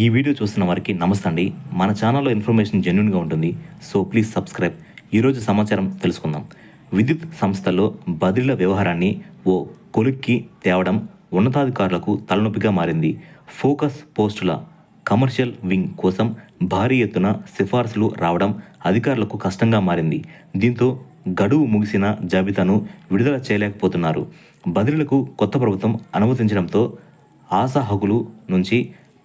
ఈ వీడియో చూస్తున్న వారికి నమస్తే అండి మన ఛానల్లో ఇన్ఫర్మేషన్ జెన్యున్గా ఉంటుంది. So please subscribe. ఈరోజు సమాచారం తెలుసుకుందాం. విద్యుత్ సంస్థల్లో బదిలీల వ్యవహారాన్ని ఓ కొలిక్కి తేవడం ఉన్నతాధికారులకు తలనొప్పిగా మారింది. ఫోకస్ పోస్టుల కమర్షియల్ వింగ్ కోసం భారీ ఎత్తున సిఫార్సులు రావడం అధికారులకు కష్టంగా మారింది. దీంతో గడువు ముగిసిన జాబితాను విడుదల చేయలేకపోతున్నారు. బదిలీలకు కొత్త ప్రభుత్వం అనుమతించడంతో ఆశాహకులు నుంచి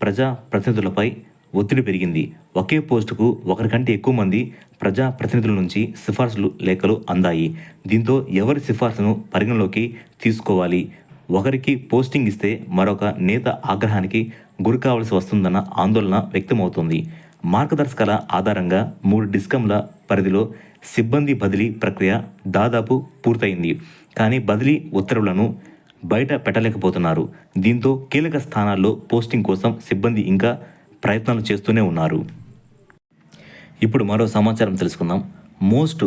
ప్రజా ప్రతినిధులపై ఒత్తిడి పెరిగింది. ఒకే పోస్టుకు ఒకరికంటే ఎక్కువ మంది ప్రజా ప్రతినిధుల నుంచి సిఫార్సులు లేఖలు అందాయి. దీంతో ఎవరి సిఫార్సును పరిగణలోకి తీసుకోవాలి? ఒకరికి పోస్టింగ్ ఇస్తే మరొక నేత ఆగ్రహానికి గురి కావాల్సి వస్తుందన్న ఆందోళన వ్యక్తమవుతోంది. మార్గదర్శకాల ఆధారంగా మూడు డిస్కంల పరిధిలో సిబ్బంది బదిలీ ప్రక్రియ దాదాపు పూర్తయింది. కానీ బదిలీ ఉత్తర్వులను బయట పెట్టలేకపోతున్నారు. దీంతో కీలక స్థానాల్లో పోస్టింగ్ కోసం సిబ్బంది ఇంకా ప్రయత్నాలు చేస్తూనే ఉన్నారు. ఇప్పుడు మరో సమాచారం తెలుసుకుందాం. Most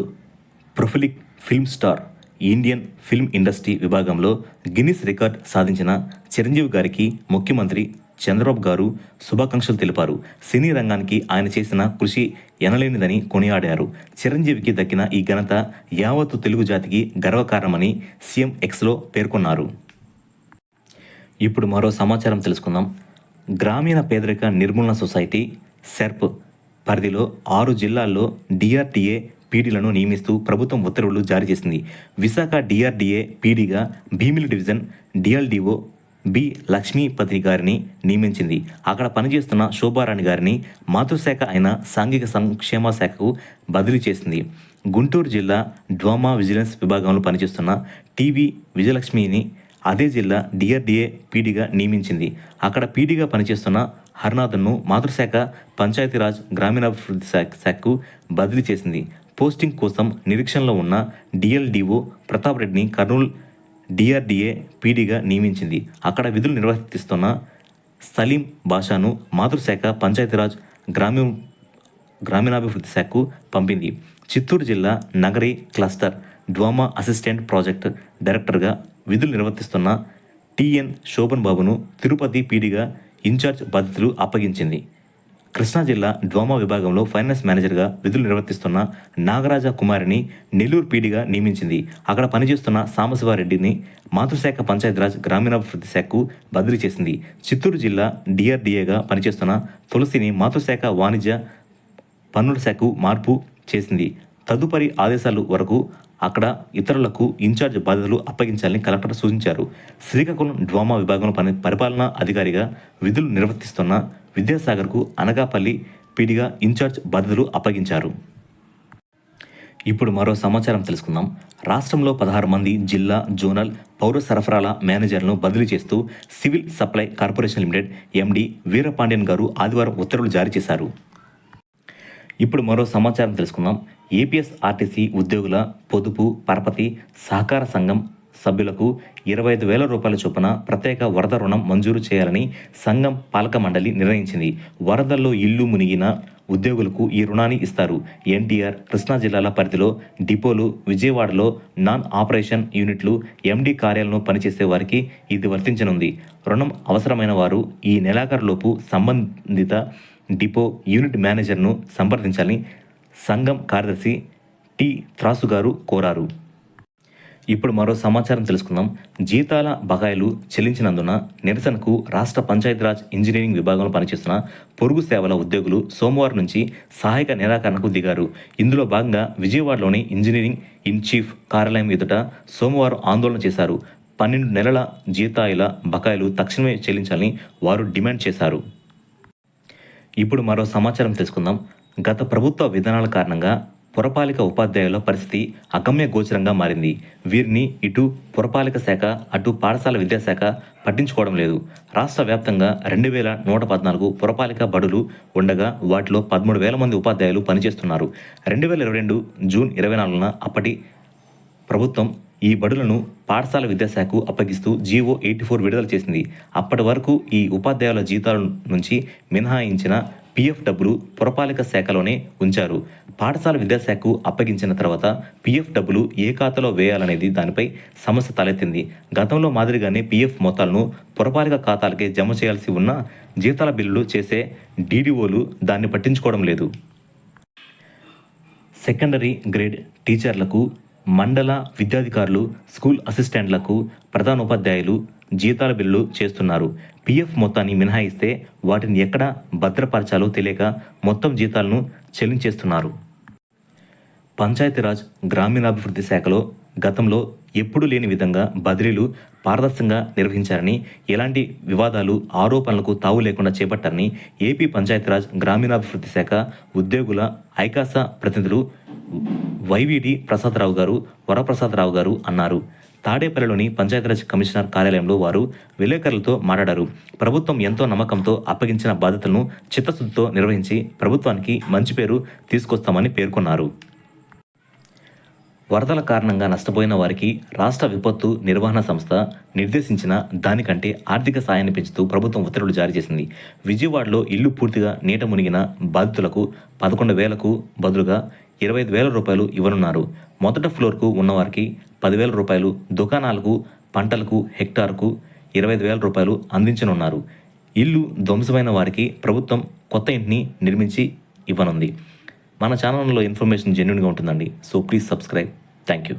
prolific film star Indian film industry విభాగంలో గిన్నిస్ రికార్డ్ సాధించిన చిరంజీవి గారికి ముఖ్యమంత్రి చంద్రబాబు గారు శుభాకాంక్షలు తెలిపారు. సినీ రంగానికి ఆయన చేసిన కృషి ఎనలేనిదని కొనియాడారు. చిరంజీవికి దక్కిన ఈ ఘనత యావత్తు తెలుగు జాతికి గర్వకారణమని సీఎం ఎక్స్లో పేర్కొన్నారు. ఇప్పుడు మరో సమాచారం తెలుసుకుందాం. గ్రామీణ పేదరిక నిర్మూలన సొసైటీ సెర్ప్ పరిధిలో ఆరు జిల్లాల్లో డిఆర్టీఏ పీడీలను నియమిస్తూ ప్రభుత్వం ఉత్తర్వులు జారీ చేసింది. Visakha DRDA పీడీగా Bheemili division DLDO B Lakshmipathi గారిని నియమించింది. అక్కడ పనిచేస్తున్న శోభారాణి గారిని మాతృశాఖ అయిన సాంఘిక సంక్షేమ శాఖకు బదిలీ చేసింది. గుంటూరు జిల్లా డ్వామా విజిలెన్స్ విభాగంలో పనిచేస్తున్న టీవీ విజయలక్ష్మిని అదే జిల్లా డిఆర్డీఏ పీడీగా నియమించింది. అక్కడ పీడీగా పనిచేస్తున్న హర్నాథన్ను మాతృశాఖ పంచాయతీరాజ్ గ్రామీణాభివృద్ధి శాఖ శాఖకు బదిలీ చేసింది. పోస్టింగ్ కోసం నిరీక్షణలో ఉన్న డిఎల్డిఓ ప్రతాప్ రెడ్డిని కర్నూలు డిఆర్డీఏ పీడీగా నియమించింది. అక్కడ విధులు నిర్వర్తిస్తున్న సలీం బాషాను మాతృశాఖ పంచాయతీరాజ్ గ్రామీణ గ్రామీణాభివృద్ధి శాఖకు పంపింది. చిత్తూరు జిల్లా Nagari cluster DWMA assistant project డైరెక్టర్గా విధులు నిర్వర్తిస్తున్న టిఎన్ శోభన్ బాబును తిరుపతి పీడిగా ఇన్ఛార్జ్ బాధ్యతలు అప్పగించింది. కృష్ణా జిల్లా డ్వామా విభాగంలో ఫైనాన్స్ మేనేజర్గా విధులు నిర్వర్తిస్తున్న నాగరాజ కుమారిని నెల్లూరు పీడిగా నియమించింది. అక్కడ పనిచేస్తున్న సాంబశివారెడ్డిని మాతృశాఖ పంచాయతీరాజ్ గ్రామీణాభివృద్ధి శాఖకు బదిలీ చేసింది. చిత్తూరు జిల్లా డిఆర్డీఏగా పనిచేస్తున్న తులసిని మాతృశాఖ వాణిజ్య పన్నుల శాఖకు మార్పు చేసింది. తదుపరి ఆదేశాలు వరకు అక్కడ ఇతరులకు ఇన్ఛార్జ్ బాధ్యతలు అప్పగించాలని కలెక్టర్ సూచించారు. శ్రీకాకుళం డ్వామా విభాగంలో పని పరిపాలనా అధికారిగా విధులు నిర్వర్తిస్తున్న విద్యాసాగర్కు అనగాపల్లి పీడిగా ఇన్ఛార్జ్ బాధ్యతలు అప్పగించారు. ఇప్పుడు మరో సమాచారం తెలుసుకుందాం. రాష్ట్రంలో పదహారు మంది జిల్లా జోనల్ పౌర సరఫరాల మేనేజర్లను బదిలీ చేస్తూ civil supply corporation limited MD Veerapandian గారు ఆదివారం ఉత్తర్వులు జారీ చేశారు. ఇప్పుడు మరో సమాచారం తెలుసుకుందాం. ఏపీఎస్ఆర్టీసీ ఉద్యోగుల పొదుపు పరపతి సహకార సంఘం సభ్యులకు ఇరవై ఐదు వేల రూపాయల చొప్పున ప్రత్యేక వరద రుణం మంజూరు చేయాలని సంఘం పాలక మండలి నిర్ణయించింది. వరదల్లో ఇల్లు మునిగిన ఉద్యోగులకు ఈ రుణాన్ని ఇస్తారు. ఎన్టీఆర్ కృష్ణా జిల్లాల పరిధిలో డిపోలు విజయవాడలో నాన్ ఆపరేషన్ యూనిట్లు ఎండి కార్యాలను పనిచేసే వారికి ఇది వర్తించనుంది. రుణం అవసరమైన వారు ఈ నెలాఖరులోపు సంబంధిత డిపో యూనిట్ మేనేజర్ను సంప్రదించాలని సంఘం కార్యదర్శి టి త్రాసు గారు కోరారు. ఇప్పుడు మరో సమాచారం తెలుసుకుందాం. జీతాల బకాయిలు చెల్లించినందున నిరసనకు రాష్ట్ర పంచాయతీరాజ్ ఇంజనీరింగ్ విభాగంలో పనిచేస్తున్న పొరుగు సేవల ఉద్యోగులు సోమవారం నుంచి సహాయక నిరాకరణకు దిగారు. ఇందులో భాగంగా విజయవాడలోని ఇంజనీరింగ్ ఇన్ చీఫ్ కార్యాలయం ఎదుట సోమవారం ఆందోళన చేశారు. పన్నెండు నెలల జీతాయిల బకాయిలు తక్షణమే చెల్లించాలని వారు డిమాండ్ చేశారు. ఇప్పుడు మరో సమాచారం తెలుసుకుందాం. గత ప్రభుత్వ విధానాల కారణంగా పురపాలిక ఉపాధ్యాయుల పరిస్థితి అగమ్య గోచరంగా మారింది. వీరిని ఇటు పురపాలిక శాఖ అటు పాఠశాల విద్యాశాఖ పట్టించుకోవడం లేదు. రాష్ట్ర వ్యాప్తంగా రెండు వేల నూట పద్నాలుగు పురపాలిక బడులు ఉండగా వాటిలో పదమూడు వేల మంది ఉపాధ్యాయులు పనిచేస్తున్నారు. రెండు వేల ఇరవై రెండు జూన్ ఇరవై నాలుగున అప్పటి ప్రభుత్వం ఈ బడులను పాఠశాల విద్యాశాఖకు అప్పగిస్తూ జీవో ఎయిటీ ఫోర్ విడుదల చేసింది. అప్పటి వరకు ఈ ఉపాధ్యాయుల జీతాల నుంచి మినహాయించిన పీఎఫ్ డబ్బులు పురపాలిక శాఖలోనే ఉంచారు. పాఠశాల విద్యాశాఖకు అప్పగించిన తర్వాత పీఎఫ్ డబ్బులు ఏ ఖాతాలో వేయాలనేది దానిపై సమస్య తలెత్తింది. గతంలో మాదిరిగానే పీఎఫ్ మొత్తాలను పురపాలిక ఖాతాలకే జమ చేయాల్సి ఉన్న జీతాల బిల్లులు చేసే డీడీఓలు దాన్ని పట్టించుకోవడం లేదు. సెకండరీ గ్రేడ్ టీచర్లకు మండల విద్యాధికారులు స్కూల్ అసిస్టెంట్లకు ప్రధానోపాధ్యాయులు జీతాల బిల్లు చేస్తున్నారు. పీఎఫ్ మొత్తాన్ని మినహాయిస్తే వాటిని ఎక్కడ భద్రపరచాలో తెలియక మొత్తం జీతాలను చెల్లించేస్తున్నారు. పంచాయతీరాజ్ గ్రామీణాభివృద్ధి శాఖలో గతంలో ఎప్పుడూ లేని విధంగా బదిలీలు పారదర్శకంగా నిర్వహించారని ఎలాంటి వివాదాలు ఆరోపణలకు తావు లేకుండా చేపట్టారని ఏపీ పంచాయతీరాజ్ గ్రామీణాభివృద్ధి శాఖ ఉద్యోగుల ఐకాస ప్రతినిధులు వైవిడి ప్రసాదరావు గారు వరప్రసాదరావు గారు అన్నారు. తాడేపల్లిలోని పంచాయతీరాజ్ కమిషనర్ కార్యాలయంలో వారు విలేకరులతో మాట్లాడారు. ప్రభుత్వం ఎంతో నమ్మకంతో అప్పగించిన బాధ్యతలను చిత్తశుద్ధితో నిర్వహించి ప్రభుత్వానికి మంచి పేరు తీసుకొస్తామని పేర్కొన్నారు. వరదల కారణంగా నష్టపోయిన వారికి రాష్ట్ర విపత్తు నిర్వహణ సంస్థ నిర్దేశించిన దానికంటే ఆర్థిక సాయాన్ని పెంచుతూ ప్రభుత్వం ఉత్తర్వులు జారీ చేసింది. విజయవాడలో ఇల్లు పూర్తిగా నీట మునిగిన బాధితులకు పదకొండు వేలకు బదులుగా ఇరవై ఐదు వేల రూపాయలు ఇవ్వనున్నారు. మొదట ఫ్లోర్కు ఉన్నవారికి పదివేల రూపాయలు దుకాణాలకు పంటలకు హెక్టార్కు ఇరవై ఐదు వేల రూపాయలు అందించనున్నారు. ఇల్లు ధ్వంసమైన వారికి ప్రభుత్వం కొత్త ఇంటిని నిర్మించి ఇవ్వనుంది. మన ఛానల్లో ఇన్ఫర్మేషన్ జెన్యున్గా ఉంటుందండి. So please subscribe. Thank you